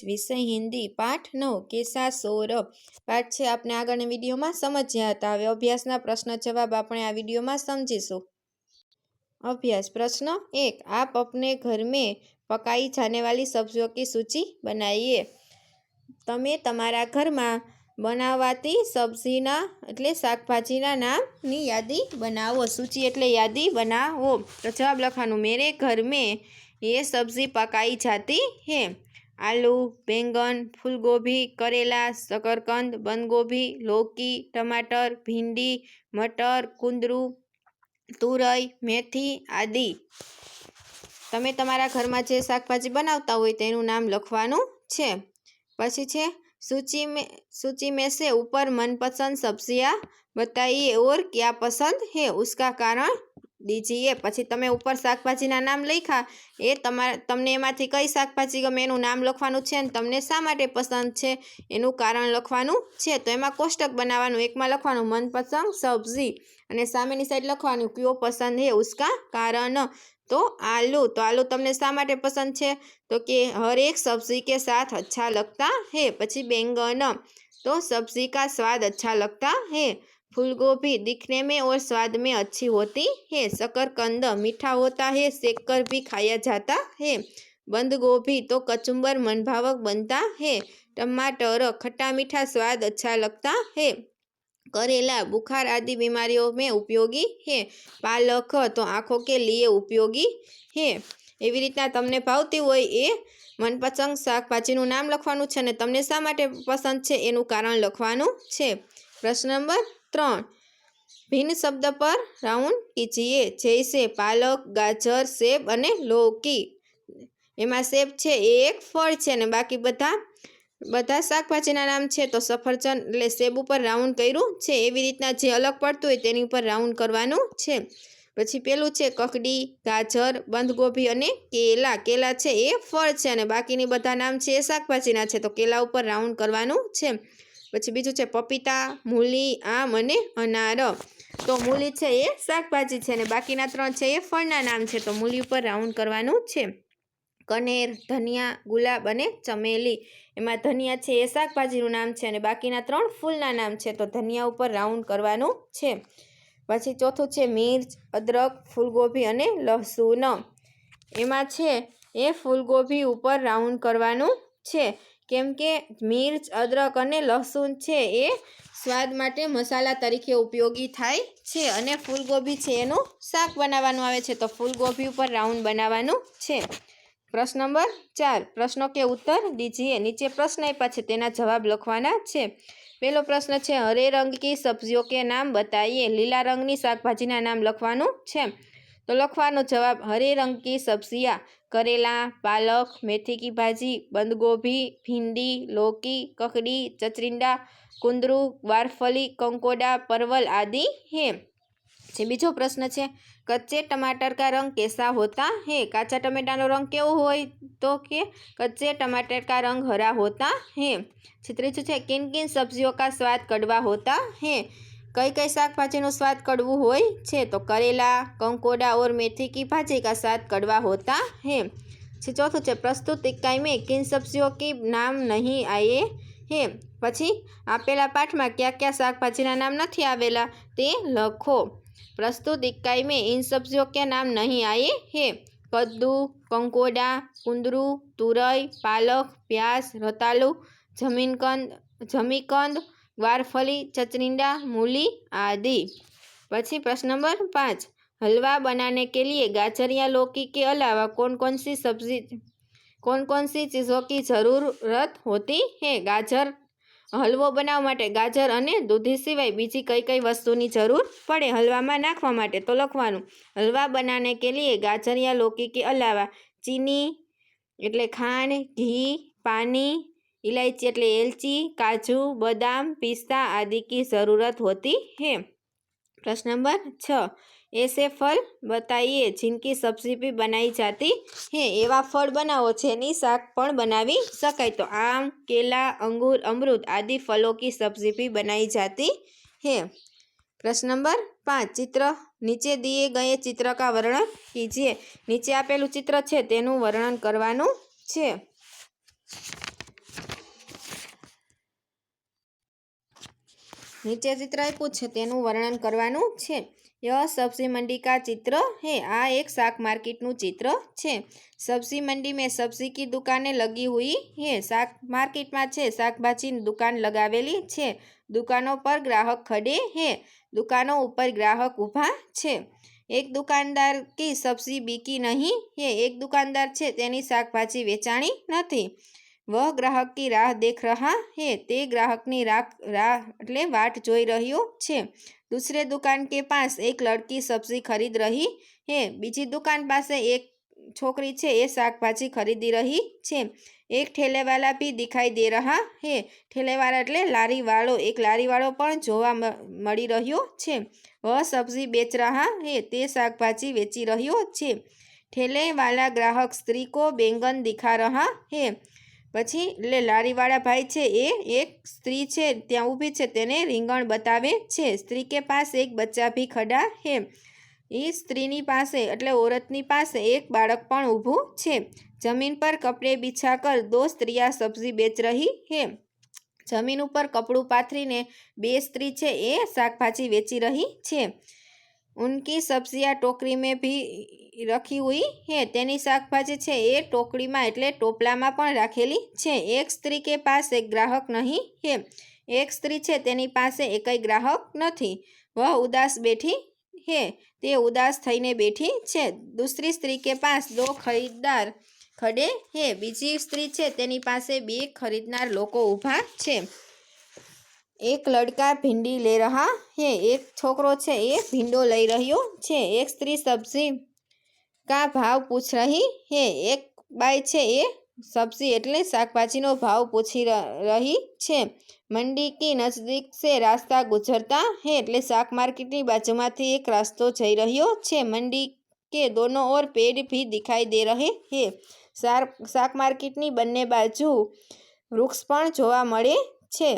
વિષય હિન્દી પાઠ નવ કેસા સૌરભ પાઠ છે આપણે આગળની વિડીયોમાં સમજ્યા હતા હવે અભ્યાસના પ્રશ્ન જવાબ આપણે આ વિડીયોમાં સમજીશું अभ्यास प्रश्न एक आप अपने घर में पकाई जाने वाली सब्जियों की सूची बनाइए તમે તમારા ઘરમાં બનાવાતી સબ્જીના એટલે શાકભાજીના નામની યાદી બનાવો સૂચિ એટલે યાદી બનાવો તો જવાબ લખવાનું મેરે ઘર મેં ये सब्जी पकाई जाती है आलू बैंगन फूलगोभी करेला शकरकंद बंद गोभी लौकी टमाटर भिंडी मटर कुंदरू તુરઈ મેથી આદિ તમે તમારા ઘરમાં જે શાકભાજી બનાવતા હોય તેનું નામ લખવાનું છે પછી છે सूची में सूची में से ऊपर मनपसंद सब्जियां बताइए और क्या पसंद है उसका कारण ડીજીએ પછી તમે ઉપર શાકભાજીના નામ લખ્યા, એ તમારા તમને એમાંથી કઈ શાકભાજી ગમે એનું નામ લખવાનું છે અને તમને શા માટે પસંદ છે એનું કારણ લખવાનું છે. તો એમાં કોષ્ટક બનાવવાનું, એકમાં લખવાનું, મનપસંદ સબ્જી અને સામેની સાઈડ લખવાનું, કયો પસંદ હે ઉસકા કારણ. તો આલુ તો આલુ તમને શા માટે પસંદ છે? તો કે હરેક સબ્જી કે સાથ અચ્છા લગતા હે, પછી બેંગન. તો સબ્જી કા સ્વાદ અચ્છા લગતા હે. है फूलगोभी दिखने में और स्वाद में अच्छी होती है शकरकंद मीठा होता है सेक कर भी खाया जाता है बंद गोभी तो कचुम्बर मनभावक बनता है टमाटर खट्टा मीठा स्वाद अच्छा लगता है करेला बुखार आदि बीमारियों में उपयोगी है पालक तो आँखों के लिए उपयोगी है એવી રીતના તમને ભાવતી હોય એ મનપસંદ શાકભાજીનું નામ લખવાનું છે અને તમને શા માટે પસંદ છે એનું કારણ લખવાનું છે પ્રશ્ન નંબર ત્રણ. ભિન્ન શબ્દ પર રાઉન્ડ કીજીએ જૈસે પાલક, ગાજર સેબ અને લૌકી. એમાં સેબ છે, એ એક ફળ છે અને બાકી બધા બધા શાકભાજીના નામ છે તો સફરજન એટલે સેબ ઉપર રાઉન્ડ કર્યું છે. એવી રીતના જે અલગ પડતું હોય તેની ઉપર રાઉન્ડ કરવાનું છે. પછી પેલું છે, કકડી, ગાજર, બંધગોભી અને કેલા. કેલા છે, એ ફળ છે અને બાકીની બધા નામ છે એ શાકભાજીના છે તો કેલા ઉપર રાઉન્ડ કરવાનું છે. પછી બીજું છે પપીતા, મૂલી, આમ અને અનાર. તો મૂલી છે એ શાકભાજી છે અને બાકીના ત્રણ છે એ ફળના નામ છે. તો મૂલી ઉપર રાઉન્ડ કરવાનું છે. કનેર, ધનિયા, ગુલાબ અને ચમેલી. એમાં ધનિયા છે એ શાકભાજીનું નામ છે અને બાકીના ત્રણ ફૂલના નામ છે. તો ધનિયા ઉપર રાઉન્ડ કરવાનું છે. પછી ચોથું છે મિર્ચ, અદરક, ફૂલગોભી અને લસુન. એમાં છે એ ફૂલગોભી ઉપર રાઉન્ડ કરવાનું છે. કેમ કે મિર્ચ, અદરક અને લસુણ છે એ સ્વાદ માટે મસાલા તરીકે ઉપયોગી થાય છે અને ફૂલગોભી છે એનું શાક બનાવવાનું આવે છે. તો ફૂલગોભી ઉપર રાઉન્ડ બનાવવાનું છે. પ્રશ્ન નંબર ચાર. પ્રશ્નો કે ઉત્તર દીજીએ. નીચે પ્રશ્ન આપ્યા છે. તેના જવાબ લખવાના છે. પહેલો પ્રશ્ન છે, હરે રંગ કી સબ્જીઓ કે નામ બતાવીએ લીલા રંગની શાકભાજીના નામ લખવાનું છે. તો લખવાનો જવાબ, હરે રંગ કી સબ્જીયા કરેલા, પાલક મેથી કી ભાજી, બંદગોભી, ભીંડી, લોકી, કકડી, ચચરિંડા, કુંદરું, વારફલી, કંકોડા, પરવલ આદિ હે જે બીજો પ્રશ્ન છે, કચ્ચે ટમાટર કા રંગ કેસા હોતા હે? કાચા ટમેટાનો રંગ કેવો હોય તો કે કચ્ચે ટમાટર કા રંગ હરા હોતા હે? જે ત્રીજું છે કિન કિન સબ્જીઓ કા સ્વાદ કડવા હોતા હે? કઈ કઈ શાકભાજીનો સ્વાદ કડવું હોય છે તો કરેલા કંકોડા और मेथी की भाजी का स्वाद कड़वा होता है છે ચોથું છે પ્રસ્તુત ઇકાઈ મેં કિન સબ્જીઓ કી નામ નહીં આયે હે પછી આપેલા પાઠમાં કયા કયા શાકભાજીના નામ નથી આવેલા તે લખો प्रस्तुत इकाई में इन सब्जियों के नाम नहीं आए हैं कद्दू कंकोडा कुंदरू तुरई पालक प्याज रतालू जमीनकंद जमीकंद ग्वारफली चचरिंडा मूली आदि પછી प्रश्न नंबर पाँच हलवा बनाने के लिए गाजर या लौकी के अलावा कौन कौन सी सब्जी कौन कौन सी चीज़ों की ज़रूरत होती है गाजर હલવો બનાવવા માટે ગાજર અને દૂધી સિવાય બીજી કઈ કઈ વસ્તુની જરૂર પડે હલવામાં નાખવા માટે તો લખવાનું હલવા બનાને કે લીએ ગાજર યા લૌકી કે અલાવા ચીની એટલે ખાંડ ઘી પાણી ઇલાયચી એટલે એલચી, કાજુ, બદામ, પિસ્તા આદિ કી જરૂરત હોતી હે. પ્રશ્ન નંબર છ. એસે ફલ બતાઈએ જિનકી સબ્જી બનાવી જાતી હે. એવા ફળ બનાવો જેની શાક પણ બનાવી શકાય. તો આમ, કેલા, અંગૂર, અમૃત આદિ ફલો કી સબ્જી બનાવી જાતી હે. પ્રશ્ન નંબર પાંચ. ચિત્ર. નીચે દીએ ગયે ચિત્ર કા વર્ણન કીજીએ. નીચે આપેલું ચિત્ર છે, તેનું વર્ણન કરવાનું છે. નીચે ચિત્ર આપ્યું છે, તેનું વર્ણન કરવાનું છે. ય સબ્જી મંડી કા ચિત્ર હે, આ એક શાક માર્કેટનું ચિત્ર છે. સબ્જી મંડી મેં સબ્જી કી દુકાને લગી હોઈ હે, શાક માર્કેટમાં છે, શાકભાજીની દુકાન લગાવેલી છે. દુકાનો પર ગ્રાહક ખડે હે, દુકાનો ઉપર ગ્રાહક ઊભા છે. એક દુકાનદાર કી સબ્જી બીકી નહીં હે, એક દુકાનદાર છે, તેની શાકભાજી વેચાણી નથી. વહ ગ્રાહક કી રાહ દેખ રહા હે, તે ગ્રાહકની રાખ, રાહ એટલે વાટ જોઈ રહ્યો છે. દૂસરે દુકાન કે પાસ એક લડકી સબ્જી ખરીદ રહી હે, બીજી દુકાન પાસે એક છોકરી છે, એ શાકભાજી ખરીદી રહી છે. એક ઠેલેવાલા બી દેખાઈ દે રહા હે ઠેલેવાળા એટલે લારીવાળો, એક લારીવાળો પણ જોવા મળી રહ્યો છે. વહ સબ્જી વેચ રહા હે, તે શાકભાજી વેચી રહ્યો છે. ઠેલેવાલા ગ્રાહક સ્ત્રી કો બેંગન દેખા રહા હે પછી એટલે લારીવાળા ભાઈ છે એ, એક સ્ત્રી છે, ત્યાં ઊભી છે, તેને રીંગણ બતાવે છે. સ્ત્રી કે પાસે એક બચ્ચા ભી ખડા હે. એ સ્ત્રીની પાસે એટલે ઓરતની પાસે એક બાળક પણ ઊભું છે. જમીન પર કપડે બિછાકર દો સ્ત્રીયા સબ્જી બેચ રહી હે. જમીન ઉપર કપડું પાથરીને બે સ્ત્રી છે એ શાકભાજી વેચી રહી છે. ઉનકી સબ્જીયા ટોકરી મેં ભી રખી હોય હે, તેની શાકભાજી છે એ ટોકડીમાં એટલે ટોપલામાં પણ રાખેલી છે. એક સ્ત્રી કે પાસ ગ્રાહક નહીં. હે, એક સ્ત્રી છે તેની પાસે એકય ગ્રાહક નથી. વહ ઉદાસ બેઠી. હે, તે ઉદાસ થઈને બેઠી છે. દૂસરી સ્ત્રી કે પાસ દો ખરીદદાર ખડે. હે, બીજી સ્ત્રી છે તેની પાસે બે ખરીદનાર લોકો ઊભા છે. એક લડકા ભીંડી લઈ રહ્યા હે, એક છોકરો છે એ ભીંડો લઈ રહ્યો છે. એક સ્ત્રી સબ્જી કા ભાવ પૂછ રહી હે? એક બાઈ છે એ સબ્જી એટલે શાકભાજીનો ભાવ પૂછી રહી છે. મંડી કી નજદીક સે રાસ્તા ગુજરતા હે એટલે શાક માર્કેટની બાજુમાંથી એક રસ્તો જઈ રહ્યો છે. મંડી કે દોનો ઓર પેડ ભી દિખાઈ દે રહે હે. શાક માર્કેટની બંને બાજુ વૃક્ષ પણ જોવા મળે છે.